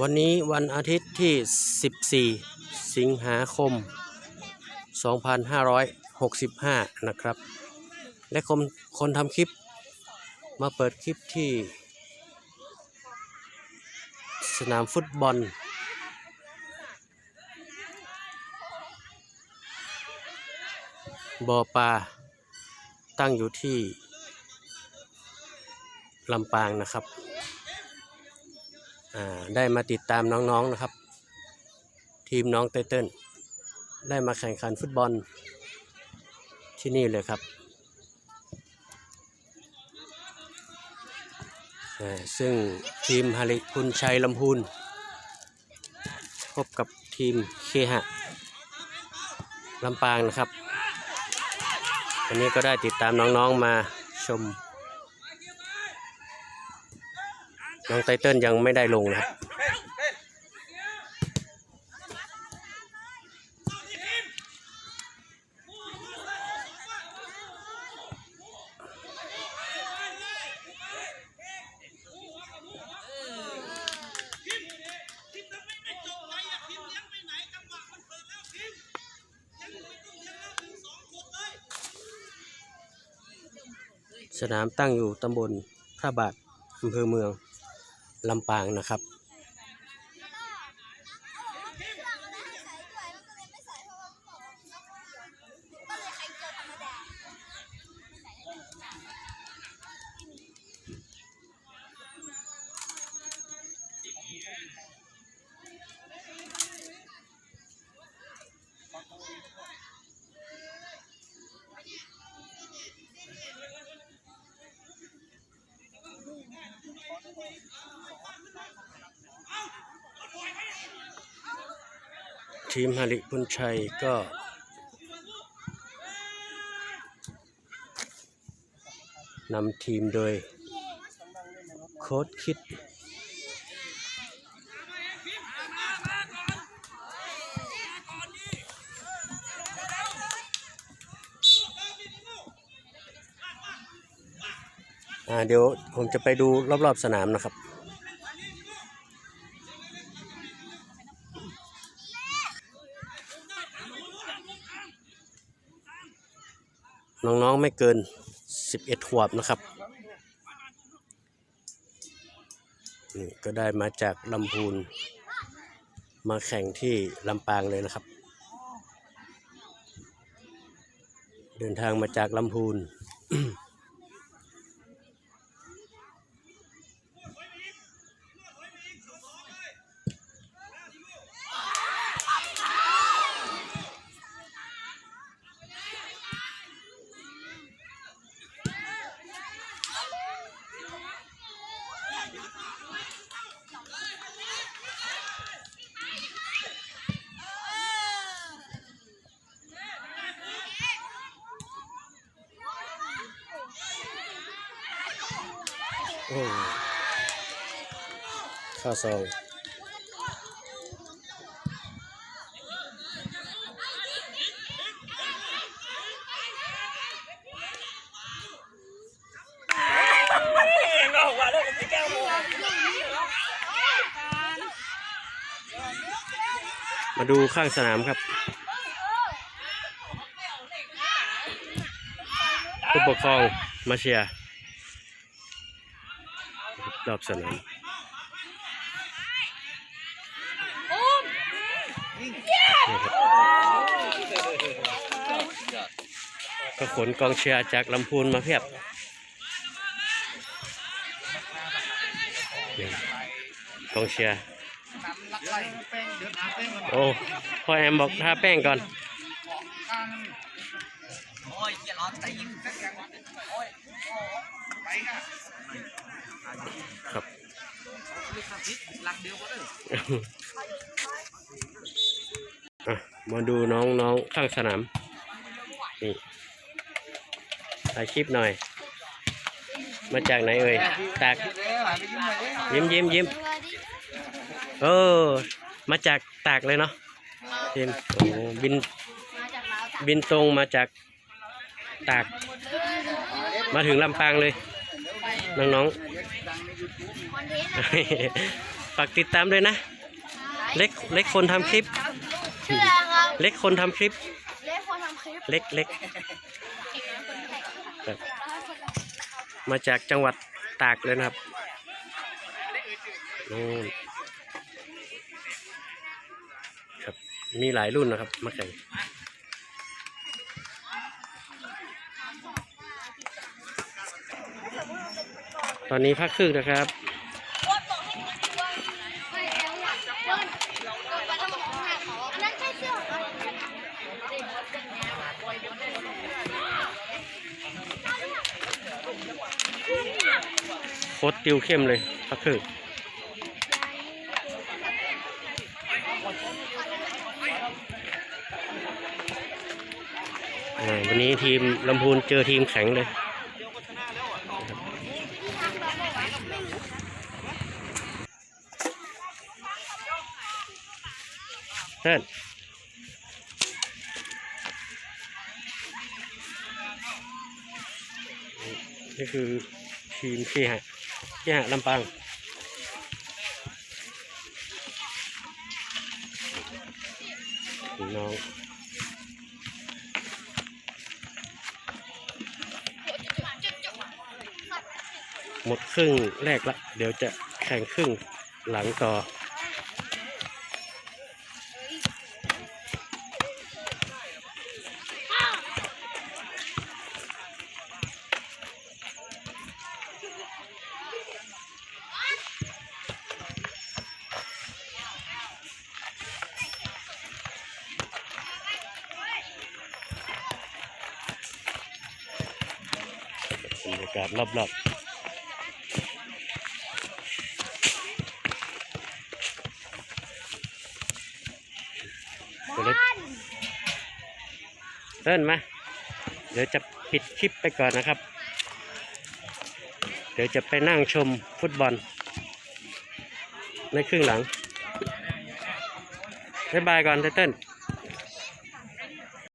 วันนี้วันอาทิตย์ที่ 14 สิงหาคม 2565 นะครับ และคนคนทำคลิปมาเปิดคลิปที่ สนามฟุตบอล บอปลาตั้งอยู่ที่ลำปางนะครับ ได้มาติดตามน้องๆนะครับ ทีมน้องเติ้ลได้มาแข่งขันฟุตบอลที่นี่เลยครับ ซึ่งทีมฮาริพุนชัยลำพูนพบกับทีมเคหะลำปางนะครับ วันนี้ก็ได้ติดตามน้องๆมาชม น้องไตเติ้ลยังไม่ได้ลงนะครับสนามตั้งอยู่ตำบลพระบาทอำเภอเมือง ลำปางนะครับ ทีมฮาริพุนชัยก็นำทีมโดยโค้ชคิดอ่าเดี๋ยวผมจะไปดูรอบๆสนามนะครับ น้องๆไม่เกิน 11ขวบนะครับนี่ก็ได้มาจากลำพูน มาแข่งที่ลำปางเลยนะครับ เดินทางมาจากลำพูน โอ้ข้าวซอง มาดูข้างสนามครับผู้ปกครองมาเชียร์รอบสนามนี่ครับก็ขนกองเชียร์จากลำพูนมาเพียบกองเชียร์ โอ้พ่อแอมบอกทาแป้งก่อนครับอะมาดูน้องน้องข้างสนามนี่ถ่ายคลิปหน่อย มาจากไหนเอ่ยตากยิ้มยิ้มยิ้ม เออ มาจากตากเลยเนาะทีมโอ้บินบินตรงมาจากตาก มาถึงลำปางเลย น้องๆฝากติดตามด้วยนะ เล็กเล็กคนทำคลิปชื่ออะไรครับเล็กคนทำคลิปเล็กคนทำคลิป เล็กเล็กครับมาจากจังหวัดตากเลยนะครับนู่นครับ มีหลายรุ่นนะครับมาแข่งตอนนี้พักครึ่งนะครับโคตรติวเข้มเลยพักครึ่ง วันนี้ทีมลำพูนเจอทีมแข็งเลยเต้นนี่คือทีมที่หะที่หะลำปางน้อง หมดครึ่งแรกละ เดี๋ยวจะแข่งครึ่งหลังต่อ บรรยากาศรอบๆตัวเล็ก เติ้นมาเดี๋ยวจะปิดคลิปไปก่อนนะครับ เดี๋ยวจะไปนั่งชมฟุตบอล ในครึ่งหลังบ๊ายบายก่อนไตเติ้ล